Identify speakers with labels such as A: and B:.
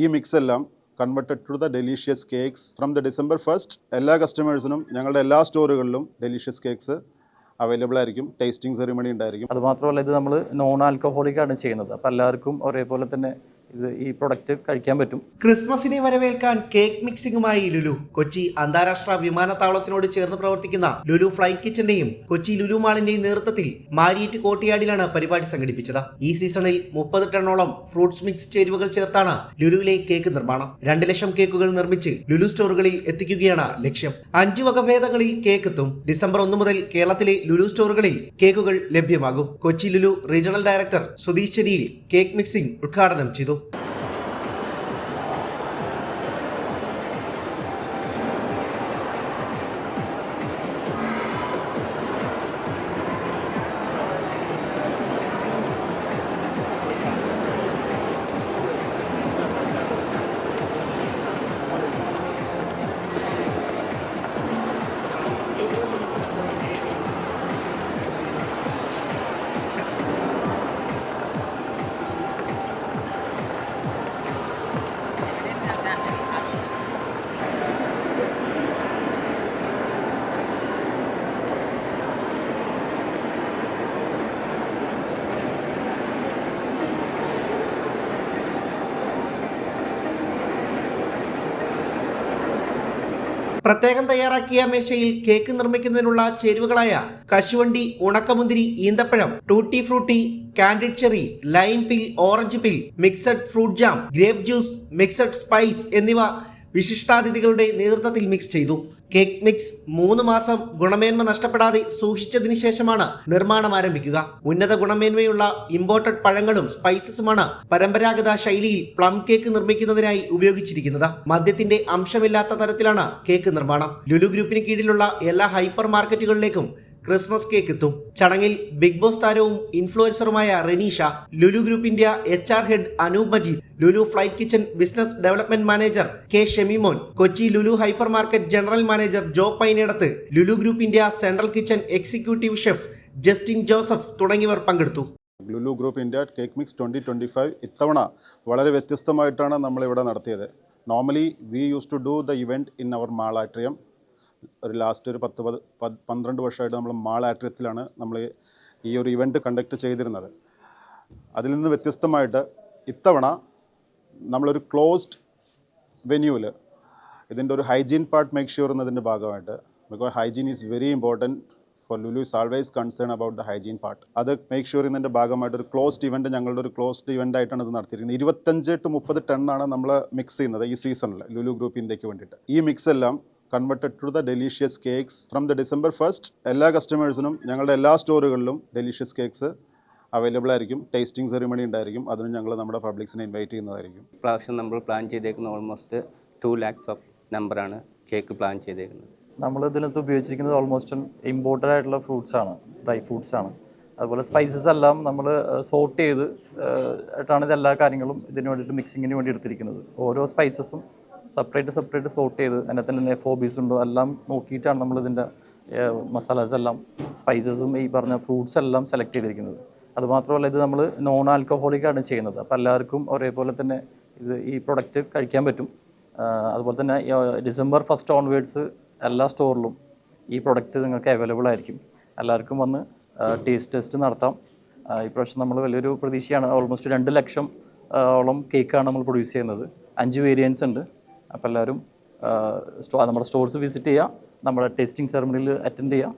A: ഈ മിക്സ് എല്ലാം converted to the delicious cakes from the December first എല്ലാ കസ്റ്റമേഴ്സിനും ഞങ്ങളുടെ എല്ലാ സ്റ്റോറുകളിലും ഡെലീഷ്യസ് കേക്ക്സ് അവൈലബിൾ ആയിരിക്കും. ടേസ്റ്റിംഗ് സെറിമണി ഉണ്ടായിരിക്കും.
B: അത് മാത്രമല്ല ഇത് നമ്മൾ നോൺ ആൽക്കഹോളിക് ആണ് ചെയ്യുന്നത്. അപ്പോൾ എല്ലാവർക്കും ഒരേപോലെ തന്നെ ഇത് ഈ പ്രൊഡക്റ്റ് കഴിക്കാൻ പറ്റും.
C: ക്രിസ്മസിനെ വരവേൽക്കാൻ കേക്ക് മിക്സിംഗുമായി ലുലു. കൊച്ചി അന്താരാഷ്ട്ര വിമാനത്താവളത്തിനോട് ചേർന്ന് പ്രവർത്തിക്കുന്ന ലുലു ഫ്ലൈ കിച്ചന്റെയും കൊച്ചി ലുലു മാളിന്റെയും നേതൃത്വത്തിൽ മാരിയറ്റ് കോട്ടിയാടിലാണ് പരിപാടി സംഘടിപ്പിച്ചത്. ഈ സീസണിൽ മുപ്പത് ടണ്ണോളം ഫ്രൂട്ട്സ് മിക്സ് ചേരുവകൾ ചേർത്താണ് ലുലുവിലെ കേക്ക് നിർമ്മാണം. രണ്ട് ലക്ഷം കേക്കുകൾ നിർമ്മിച്ച് ലുലു സ്റ്റോറുകളിൽ എത്തിക്കുകയാണ് ലക്ഷ്യം. അഞ്ച് വകഭേദങ്ങളിൽ കേക്ക് എത്തും. ഡിസംബർ ഒന്ന് മുതൽ കേരളത്തിലെ ലുലു സ്റ്റോറുകളിൽ കേക്കുകൾ ലഭ്യമാകും. കൊച്ചി ലുലു റീജിയണൽ ഡയറക്ടർ സുധീശ്വരിയിൽ കേക്ക് മിക്സിംഗ് ഉദ്ഘാടനം ചെയ്തു. പ്രത്യേകം തയ്യാറാക്കിയ മേശയിൽ കേക്ക് നിർമ്മിക്കുന്നതിനുള്ള ചേരുവകളായ കശുവണ്ടി ഉണക്കമുന്തിരി ഈന്തപ്പഴം tutti frutti candied cherry lime peel orange peel mixed fruit jam grape juice mixed spice എന്നിവ വിശിഷ്ടാതിഥികളുടെ നേതൃത്വത്തിൽ മിക്സ് ചെയ്തു. കേക്ക് മിക്സ് മൂന്ന് മാസം ഗുണമേന്മ നഷ്ടപ്പെടാതെ സൂക്ഷിച്ചതിന് ശേഷമാണ് നിർമ്മാണം ആരംഭിക്കുക. ഉന്നത ഗുണമേന്മയുള്ള ഇമ്പോർട്ടഡ് പഴങ്ങളും സ്പൈസസുമാണ് പരമ്പരാഗത ശൈലിയിൽ പ്ലം കേക്ക് നിർമ്മിക്കുന്നതിനായി ഉപയോഗിച്ചിരിക്കുന്നത്. മദ്യത്തിന്റെ അംശമില്ലാത്ത തരത്തിലാണ് കേക്ക് നിർമ്മാണം. ലുലു ഗ്രൂപ്പിന് കീഴിലുള്ള എല്ലാ ഹൈപ്പർ മാർക്കറ്റുകളിലേക്കും ക്രിസ്മസ് കേക്ക് എത്തും. ചടങ്ങിൽ ബിഗ് ബോസ് താരവും ഇൻഫ്ലുവൻസറുമായ Reneesha Lulu group India H R head Anoop Majeed Lulu flight kitchen business development manager K Shemimon Kochi Lulu hyper market general manager Jo Painadath Lulu group India central kitchen executive chef Justin Joseph തുടങ്ങിയവർ പങ്കെടുത്തു.
A: Lulu group India cake mix twenty twenty five ഇത്തവണ വളരെ വ്യത്യസ്തമായിട്ടാണ് നമ്മളിവിടെ നടത്തിയത്. Normally we use to do the event in our mall atrium ഒരു last ഒരു പത്ത് പത് പത് പന്ത്രണ്ട് വർഷമായിട്ട് നമ്മൾ മാൾ ആട്രിയത്തിലാണ് നമ്മൾ ഈ ഒരു ഇവന്റ് കണ്ടക്ട് ചെയ്തിരുന്നത്. അതിൽ നിന്ന് വ്യത്യസ്തമായിട്ട് ഇത്തവണ നമ്മളൊരു ക്ലോസ്ഡ് വെന്യൂവിൽ ഇതിന്റെ ഒരു ഹൈജീൻ പാർട്ട് മേക്ക് ഷുവർ എന്നതിന്റെ ഭാഗമായിട്ട് because hygiene is very important for Lulu is always concern about the hygiene part അത് മേക്ക് ഷുവർ ഇതിന്റെ ഭാഗമായിട്ട് ഒരു ക്ലോസ്ഡ് ഇവന്റ് ഞങ്ങളുടെ ഒരു ക്ലോസ്ഡ് ഇവന്റ് ആയിട്ടാണ് ഇത് നടത്തിയിരിക്കുന്നത്. ഇരുപത്തഞ്ച് ടു മുപ്പത് ടണ്ണാണ് നമ്മൾ മിക്സ് ചെയ്യുന്നത് ഈ സീസണിൽ ലുലു ഗ്രൂപ്പ് ഇന്ത്യയ്ക്ക് വേണ്ടിയിട്ട്. ഈ മിക്സ് എല്ലാം converted to the delicious cakes from the December first എല്ലാ കസ്റ്റമേഴ്സിനും ഞങ്ങളുടെ എല്ലാ സ്റ്റോറുകളിലും ഡെലീഷ്യസ് കേക്ക്സ് അവൈലബിൾ ആയിരിക്കും. ടേസ്റ്റിംഗ് സെറിമണി ഉണ്ടായിരിക്കും. അതിന് ഞങ്ങൾ നമ്മുടെ പബ്ലിക്സിനെ ഇൻവൈറ്റ് ചെയ്യുന്നതായിരിക്കും.
D: പ്രാവശ്യം നമ്മൾ പ്ലാൻ ചെയ്തേക്കുന്ന ഓൾമോസ്റ്റ് ടു ലാക്സ് ഓഫ് നമ്പറാണ് കേക്ക് പ്ലാൻ ചെയ്തേക്കുന്നത്.
B: നമ്മൾ ഇതിനകത്ത് ഉപയോഗിച്ചിരിക്കുന്നത് ഓൾമോസ്റ്റ് ഇമ്പോർട്ടഡ് ആയിട്ടുള്ള ഫ്രൂട്ട്സ് ആണ് ഡ്രൈ ഫ്രൂട്ട്സ് ആണ്. അതുപോലെ സ്പൈസസ് എല്ലാം നമ്മൾ സോർട്ട് ചെയ്ത് ആയിട്ടാണ് ഇത് എല്ലാ കാര്യങ്ങളും ഇതിന് വേണ്ടിയിട്ട് മിക്സിങ്ങിന് വേണ്ടി എടുത്തിരിക്കുന്നത്. ഓരോ സ്പൈസസും സെപ്പറേറ്റ് സെപ്പറേറ്റ് സോർട്ട് ചെയ്ത് അതിനകത്ത് തന്നെ ഫോബീസ് ഉണ്ടോ എല്ലാം നോക്കിയിട്ടാണ് നമ്മൾ ഇതിന്റെ മസാലാസ് എല്ലാം സ്പൈസസും ഈ പറഞ്ഞ ഫ്രൂട്ട്സ് എല്ലാം സെലക്ട് ചെയ്തിരിക്കുന്നത്. അതുമാത്രമല്ല ഇത് നമ്മൾ നോൺ ആൽക്കഹോളിക്കാണ് ചെയ്യുന്നത്. അപ്പോൾ എല്ലാവർക്കും ഒരേപോലെ തന്നെ ഇത് ഈ പ്രൊഡക്റ്റ് കഴിക്കാൻ പറ്റും. അതുപോലെ തന്നെ ഡിസംബർ ഫസ്റ്റ് ഓൺവേഡ്സ് എല്ലാ സ്റ്റോറിലും ഈ പ്രൊഡക്റ്റ് നിങ്ങൾക്ക് അവൈലബിൾ ആയിരിക്കും. എല്ലാവർക്കും വന്ന് ടേസ്റ്റ് ടെസ്റ്റ് നടത്താം. ഇപ്രാവശ്യം നമ്മൾ വലിയൊരു പ്രതീക്ഷയാണ്. ഓൾമോസ്റ്റ് രണ്ട് ലക്ഷം ഓളം കേക്കാണ് നമ്മൾ പ്രൊഡ്യൂസ് ചെയ്യുന്നത്. അഞ്ച് വേരിയൻസ് ഉണ്ട്. അപ്പോൾ എല്ലാവരും നമ്മുടെ സ്റ്റോർസ് വിസിറ്റ് ചെയ്യുക നമ്മുടെ ടേസ്റ്റിംഗ് സെറമണിയിൽ അറ്റൻഡ് ചെയ്യുക.